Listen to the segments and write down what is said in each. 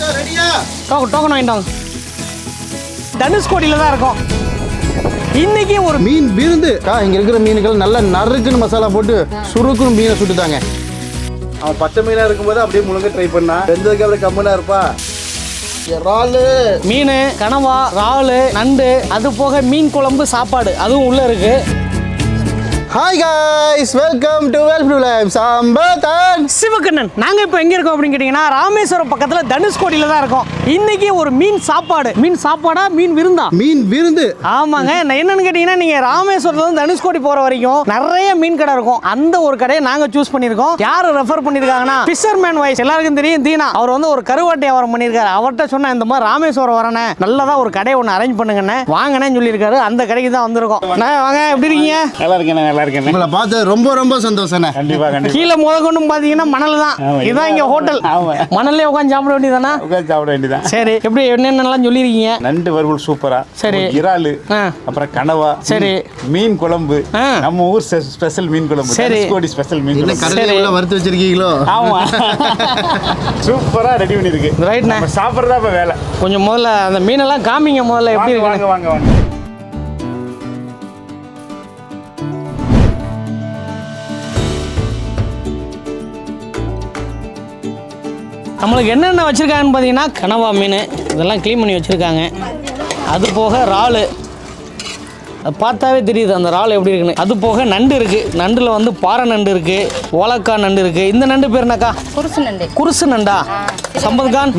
Token token வாங்கிட்டோங்க தனுஷ்கோடியில் தான் இருக்கோம். இன்னைக்கு ஒரு மீன் விருந்து. இங்க இருக்கிற மீன்கள் நல்லா நறுக்குன்னு மசாலா போட்டு சுருக்குன்னு மீனை சுட்டுட்டாங்க. அவன் பச்சை மீனா இருக்கும்போது அப்படியே முழுங்க ட்ரை பண்ணா. வெந்ததுக்கு அப்புறம் கம்மனா இருப்பா. இறாலு. மீன் கனவா இறாலு நண்டு அது போக மீன் குழம்பு சாப்பாடு அதுவும் உள்ள இருக்கு. Hi guys welcome to well blue life சாம்பதான் Sivakannan நாங்க இப்போ எங்க இருக்கோம் அப்படின்னு கேட்டீங்கன்னா ராமேஸ்வரம் பக்கத்துல தனுஷ்கோடியில தான் இருக்கோம். இன்னைக்கு ஒரு மீன் சாப்பாடு. மீன் சாப்பாடா மீன் விருந்தா? மீன் விருந்து. ஆமாங்க. நான் என்னன்னு கேட்டீங்கன்னா நீங்க ராமேஸ்வரத்துல இருந்து தனுஷ்கோடி போற வரைக்கும் நிறைய மீன் கடை இருக்கும். அந்த ஒரு கடையை நாங்க சூஸ் பண்ணிருக்கோம் யாரு ரெஃபர் பண்ணிருக்காங்கன்னா ஃபிஷர்மேன் வைஸ் எல்லாருக்கும் தெரியும் தீனா. அவர் வந்து ஒரு கருவாட்டை வியாபாரம் பண்ணிருக்காரு அவர்கிட்ட சொன்ன இந்த மாதிரி ராமேஸ்வரம் வரனே. நல்லதா ஒரு கடையை ஒன்று அரேஞ்ச் பண்ணுங்கண்ணே வாங்கன்னு சொல்லியிருக்காரு. அந்த கடைக்கு தான் வந்திருக்கோம். வாங்க. எப்படி இருக்கீங்க? நல்லா இருக்கேன் நல்லா இருக்கேன். உங்களை பார்த்து ரொம்ப ரொம்ப சந்தோஷம் கண்டிப்பா கண்டிப்பா. கீழே முத கொண்டு பாத்தீங்கன்னா மணல் தான் இதுதான் இங்க ஹோட்டல். மணல்லே உட்காந்து சாப்பிட வேண்டியதானா உட்காந்து சாப்பிட வேண்டியதான் சரி எப்படி என்னென்னலாம் சொல்லியிருக்கீங்க? நண்டு வறுவல் சூப்பரா. சரி. இறாலு ஆ. அப்புறம் கனவா சரி. மீன் குழம்பு. ஆ. நம்ம ஊர் ஸ்பெ- ஸ்பெஷல் மீன் குழம்பு. சரி. கோடி ஸ்பெஷல் மீன் குழம்பு. எவ்வளோ வறுத்து வச்சிருக்கீங்களோ? ஆமா. சூப்பரா ரெடி பண்ணிருக்கு நம்ம சாப்பிட்றதா இப்ப வேலை. கொஞ்சம் முதல்ல அந்த மீனெல்லாம் காமிங்க முதல்ல எப்படி வாங்க வாங்க வாங்க. நம்மளுக்கு என்னென்ன வச்சுருக்காங்கன்னு பார்த்தீங்கன்னா கனவா மீன் இதெல்லாம் க்ளீன் பண்ணி வச்சுருக்காங்க. அது போக இறாலு. அது பார்த்தாவே தெரியுது அந்த இறால் எப்படி இருக்குன்னு. அது போக நண்டு இருக்குது நண்டில் வந்து பாறை நண்டு இருக்குது ஓலக்காய் நண்டு இருக்குது இந்த நண்டு பேர் என்னக்கா? குருசு நண்டு. குருசு நண்டா? சம்பத் கான்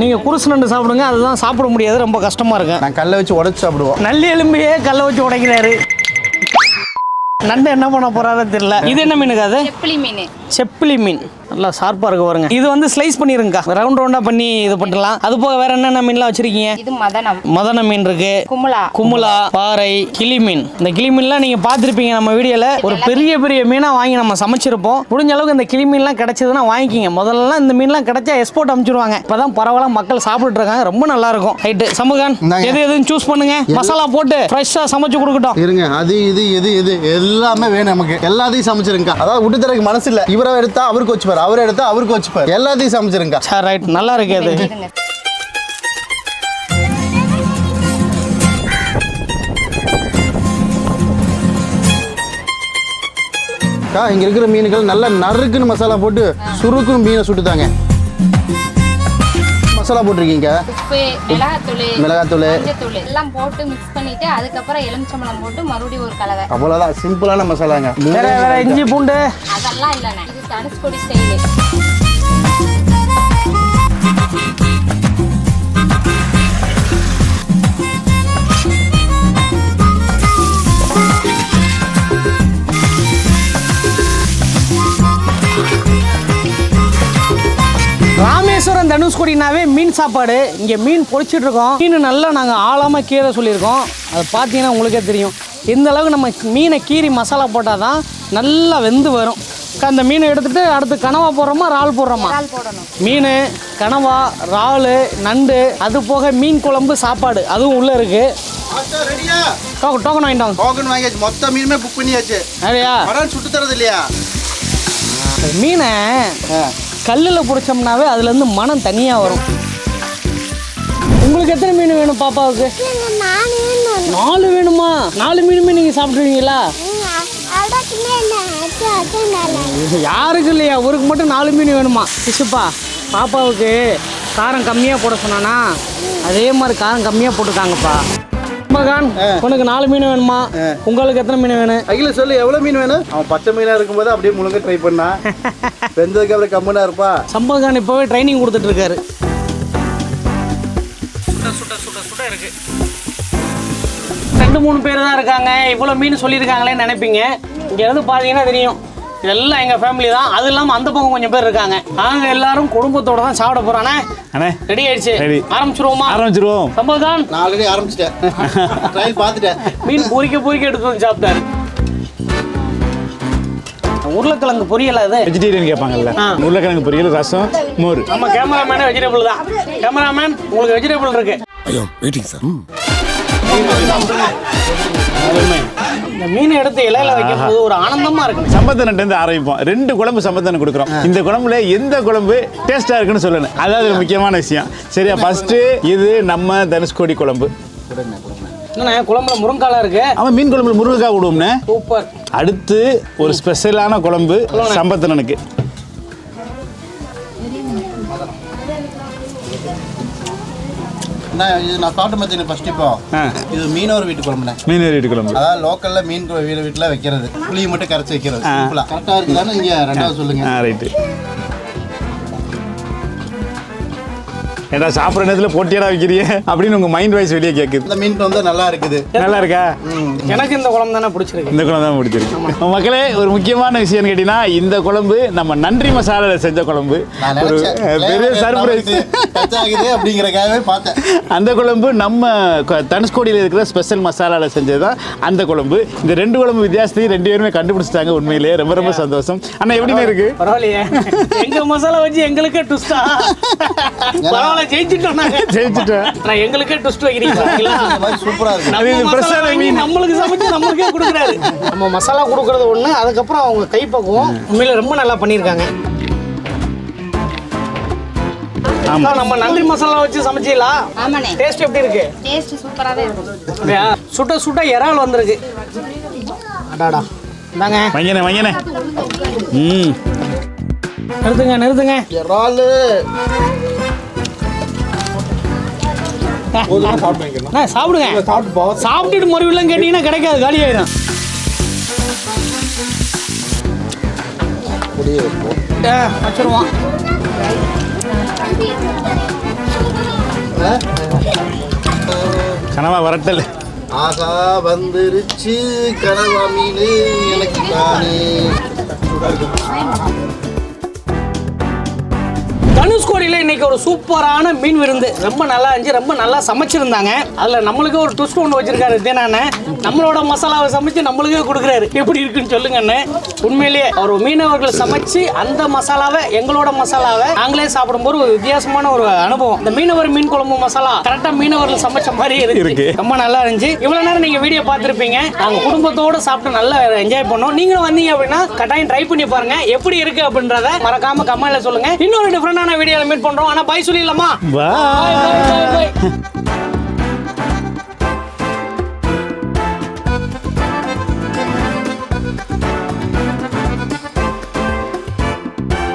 நீங்கள் குருசு நண்டு சாப்பிடுங்க அதுதான் சாப்பிட முடியாது ரொம்ப கஷ்டமாக இருக்கு நான் கல்லை வச்சு உடச்சு சாப்பிடுவோம். நல்லி எலும்பையே கல்லை வச்சு உடைக்கிறாரு. நண்டு என்ன பண்ண போறாரோ தெரியல. இது என்ன மீனுக்கு அது? செப்பிலி மீன் செப்பிலி மீன். நல்லா ஷார்ப்பாக இருக்கு பாருங்க. இது வந்து ஸ்லைஸ் பண்ணிருங்கக்கா. ரவுண்ட் ரவுண்டாக பண்ணி இது பண்ணலாம் அது போக வேற என்னென்ன மீன்லாம் வச்சிருக்கீங்க? இது மதனம். மதன மீன் இருக்கு. குமுலா குமுலா பாறை கிளி மீன். இந்த கிளி மீன்லாம் நீங்கள் பார்த்துருப்பீங்க நம்ம வீடியோவில் ஒரு பெரிய பெரிய மீனாக வாங்கி நம்ம சமைச்சிருப்போம். முடிஞ்ச அளவுக்கு இந்த கிளி மீன்லாம் கிடைச்சதுன்னா வாங்கிக்கிங்க. முதல்லலாம் இந்த மீன்லாம் கிடைச்சா எக்ஸ்போர்ட் அனுப்பிச்சிருவாங்க. இப்போதான் பரவாயில்ல மக்கள் சாப்பிட்டுட்டு இருக்காங்க. ரொம்ப நல்லா இருக்கும். ரைட்டு சமகான். எது எதுன்னு சூஸ் பண்ணுங்க. மசாலா போட்டு ஃப்ரெஷ்ஷாக சமைச்சு கொடுக்கட்டும். இருங்க. அது இது இது இது எல்லாமே வேணும் நமக்கு. எல்லாத்தையும் சமைச்சிருங்க அதாவது விட்டு தரக்கு மனசு இல்ல. இவரை எடுத்தா அவருக்கு வச்சுப்பார். அவரை எடுத்தா அவருக்கு வச்சுப்பார். எல்லாத்தையும் சமைச்சிருங்க. சரி ரைட் நல்லா இருக்கு அது. இங்க இருக்கிற மீன்கள் நல்லா நறுக்குன்னு மசாலா போட்டு சுருக்குன்னு மீனை சுட்டுட்டாங்க மசாலா போட்டிருக்கீங்க? உப்பு மிளகாத்தூள் மிளகாத்தூள். மஞ்சத்தூள் எல்லாம் போட்டு மிக்ஸ் பண்ணிட்டு அதுக்கப்புறம் எலுமிச்சம்பழம் போட்டு மறுபடியும் ஒரு கலவை. அவ்வளோதான் சிம்பிளான மசாலாங்க. வேற வேற இஞ்சி பூண்டு. அதெல்லாம் இல்லைண்ணே. இது தனுஷ்கோடி ஸ்டைலு தனுஷ்கோடினாவே மீன் சாப்பாடு. இங்கே மீன் பொரிச்சிட்டு இருக்கோம் மீன் நல்லா நாங்கள் ஆழமாக கீரை சொல்லியிருக்கோம். அது பார்த்தீங்கன்னா உங்களுக்கே தெரியும். இந்த அளவுக்கு நம்ம மீனை கீறி மசாலா போட்டால் தான் நல்லா வெந்து வரும். அந்த மீனை எடுத்துட்டு அடுத்து கனவா போடுறோமா இறால் போடுறோமா? மீன் கனவா இறால் நண்டு அது போக மீன் குழம்பு சாப்பாடு. அதுவும் உள்ளே இருக்குது டோக்கன் டோக்கன் வாங்கிட்டோங்க டோக்கன் வாங்கியாச்சு. மொத்த மீனுமே புக் பண்ணியாச்சு. சுட்டு தரது இல்லையா மீனை கல்லில் பிடிச்சோம்னாவே அதுலேருந்து மனம் தனியாக வரும். உங்களுக்கு எத்தனை மீன் வேணும் பாப்பாவுக்கு? நாலு வேணுமா. நாலு மீனுமே நீங்கள் சாப்பிட்ருவீங்களா யாருக்கு இல்லையா? ஒருக்கு மட்டும் நாலு மீன் வேணுமா? பிசுப்பா பாப்பாவுக்கு காரம் கம்மியாக போட சொன்னானா? அதே மாதிரி காரம் கம்மியாக போட்டுருக்காங்கப்பா மகான் உனக்கு நாலு மீன் வேணுமா? உங்களுக்கு எத்தனை மீன் வேணும் அகில சொல்லு எவ்வளவு மீன் வேணும் அவன் பச்சை மீனா இருக்கும்போது அப்படியே முழுங்க ட்ரை பண்ணா. வெந்ததுக்கு அப்புறம் கம்மனா இருப்பா. சம்பத்கான் இப்போவே ட்ரைனிங் கொடுத்துட்டு இருக்காரு. சுட சுட சுட சுட இருக்கு. ரெண்டு மூணு பேர் தான் இருக்காங்க. இவ்வளோ மீன் சொல்லியிருக்காங்களேன்னு நினைப்பீங்க. இங்கே இருந்து பார்த்தீங்கன்னா தெரியும். இதெல்லாம் எங்கள் ஃபேமிலி தான். அது இல்லாமல் அந்த பக்கம் கொஞ்சம் பேர் இருக்காங்க. நாங்கள் எல்லாரும் குடும்பத்தோட தான் சாப்பிட போகிறோண்ணே அண்ணே ரெடி ஆயிடுச்சு. Ready. ஆரம்பிச்சிருவோமா? ஆரம்பிச்சிருவோம். சம்பத்கான் நான் ஆல்ரெடி ஆரம்பிச்சிட்டேன். ட்ரையல் பார்த்துட்டேன். மீன் பொரிக்க பொரிக்க எடுத்து வந்து சாப்பிட்டாரு. உருளைக்கிழங்கு பொரியலா இது? வெஜிடேரியன் கேட்பாங்கல்ல. உருளைக்கிழங்கு பொரியல் ரசம் மோர். நம்ம கேமராமேனே வெஜிடபிள் தான். கேமராமேன் உங்களுக்கு வெஜிடபிள் இருக்கு. ஐயோ வெயிட்டிங் சார் இந்த மீனை எடுத்து இலையில வைக்கும் போது ஒரு ஆனந்தமா இருக்கு சம்பத்தனட்டு ஆரம்பிப்போம். ரெண்டு குழம்பு சம்பத்தனம் கொடுக்குறோம். இந்த குழம்புல எந்த குழம்பு டேஸ்டா இருக்குன்னு சொல்லணும். அதாவது முக்கியமான விஷயம். சரியா ஃபர்ஸ்ட் இது நம்ம தனுஷ்கோடி குழம்பு. குழம்புல முருங்காலா இருக்கு? அவன் மீன் குழம்புல முருங்கைக்காய் விடுவோம்னே சூப்பர். அடுத்து ஒரு ஸ்பெஷலான குழம்பு சம்பத்தனனுக்கு அண்ணா இது நான் சாப்பிட்டு பார்த்தீங்க ஃபர்ஸ்ட் இப்போ. இது மீனவர் வீட்டு குழம்புண்ணே மீன் வீட்டு குழம்பு அதாவது லோக்கல்ல மீன் வீடு வீட்டில் வைக்கிறது. புளியை மட்டும் கரைச்சி வைக்கிறது. கரெக்டாக இருக்குதானே இங்கே ரெண்டாவது சொல்லுங்க. ரைட்டு ஏடா சாப்பிட்ற நேரத்தில் போட்டியடா வைக்கிறியே? அப்படின்னு உங்கள் மைண்ட் வாய்ஸ் வெளியே கேட்குது இந்த மீன் வந்து நல்லா இருக்குது. நல்லா இருக்கா? எனக்கு இந்த குழம்பு தானே பிடிச்சிருக்கு. இந்த குழம்பு தான் பிடிச்சிருக்கு. மக்களே ஒரு முக்கியமான விஷயம் கேட்டீங்கன்னா இந்த குழம்பு நம்ம நன்றி மசாலாவில் செஞ்ச குழம்பு. ஒரு பெரிய சர்ப்ரைஸ் அப்படிங்கிறக்காகவே பார்த்தேன். அந்த குழம்பு நம்ம தனுஷ்கோடியில் இருக்கிற ஸ்பெஷல் மசாலாவில் செஞ்சது தான் அந்த குழம்பு. இந்த ரெண்டு குழம்பு வித்தியாசத்தையும் ரெண்டு பேருமே கண்டுபிடிச்சிட்டாங்க உண்மையிலேயே. ரொம்ப ரொம்ப சந்தோஷம். அண்ணா எப்படிண்ணே இருக்கு? பரவாயில்லையே. எங்க மசாலா வச்சு எங்களுக்கே டுஸ்டா பரவாயில்ல ஜெயிச்சுட்டோம் ஜெயிச்சுட்டேன். நான் எங்களுக்கே டுஸ்ட் வைக்கிறீங்க பாத்தீங்களா? இந்த மாதிரி சூப்பரா இருக்கு. நம்மளுக்கு சமைச்சு நம்மளுக்கே கொடுக்குறாரு. நம்ம மசாலா கொடுக்கறது ஒண்ணு அதுக்கப்புறம் அவங்க கைப்பக்குவம். உண்மையில ரொம்ப நல்லா பண்ணியிருக்காங்க. நம்ம நன்றி மசாலா வச்சு சமைச்சீங்களா டேஸ்ட் எப்படி இருக்கு? டேஸ்ட் சூப்பராகவே இருக்கும். அப்படியா? சுட்ட சுட்ட இறால் வந்திருக்கு. அடாடா. இந்தாங்க. வங்கனே வங்கனே ம். நிறுத்துங்க நிறுத்துங்க. இறாலு. சாப்பிடுங்க. சாப்பிட்டுட்டு மறுபடியும் கேட்டீங்கன்னா கிடைக்காது காலி ஆயிடும் ஆ, வச்சிருவோம். கனவா வரட்டல். ஆசா வந்துருச்சு கனவா மீன் எனக்கு தானே. தனுஷ்கோடியில் இன்னைக்கு ஒரு சூப்பரான மீன் விருந்து. ரொம்ப நல்லா இருந்துச்சு ரொம்ப நல்லா சமைச்சிருந்தாங்க. அதில் நம்மளுக்கு ஒரு ட்விஸ்ட் ஒன்று வச்சிருக்காரு தேனாண்ணே. நம்மளோட மசாலாவை சமைச்சு நம்மளுக்கே கொடுக்குறாரு. எப்படி இருக்குன்னு சொல்லுங்க அண்ணே உண்மையிலேயே அவர் மீனவர்கள் சமைச்சு அந்த மசாலாவை எங்களோட மசாலாவை நாங்களே சாப்பிடும்போது ஒரு வித்தியாசமான ஒரு அனுபவம். இந்த மீனவர் மீன் குழம்பு மசாலா கரெக்டாக மீனவர்கள் சமைச்ச மாதிரி இருக்கு. ரொம்ப நல்லா இருந்துச்சு. இவ்வளவு நேரம் நீங்க வீடியோ பார்த்திருப்பீங்க. நாங்க குடும்பத்தோட சாப்பிட்டு நல்லா என்ஜாய் பண்ணோம். நீங்களும் வந்தீங்க அப்படின்னா கட்டாயம் ட்ரை பண்ணி பாருங்க. எப்படி இருக்கு அப்படின்றத மறக்காம கமெண்ட்ல சொல்லுங்க. இன்னொரு டிஃப்ரெண்டான வீடியோல மீட் பண்றோம். ஆனா பை சொல்லிடலாமா?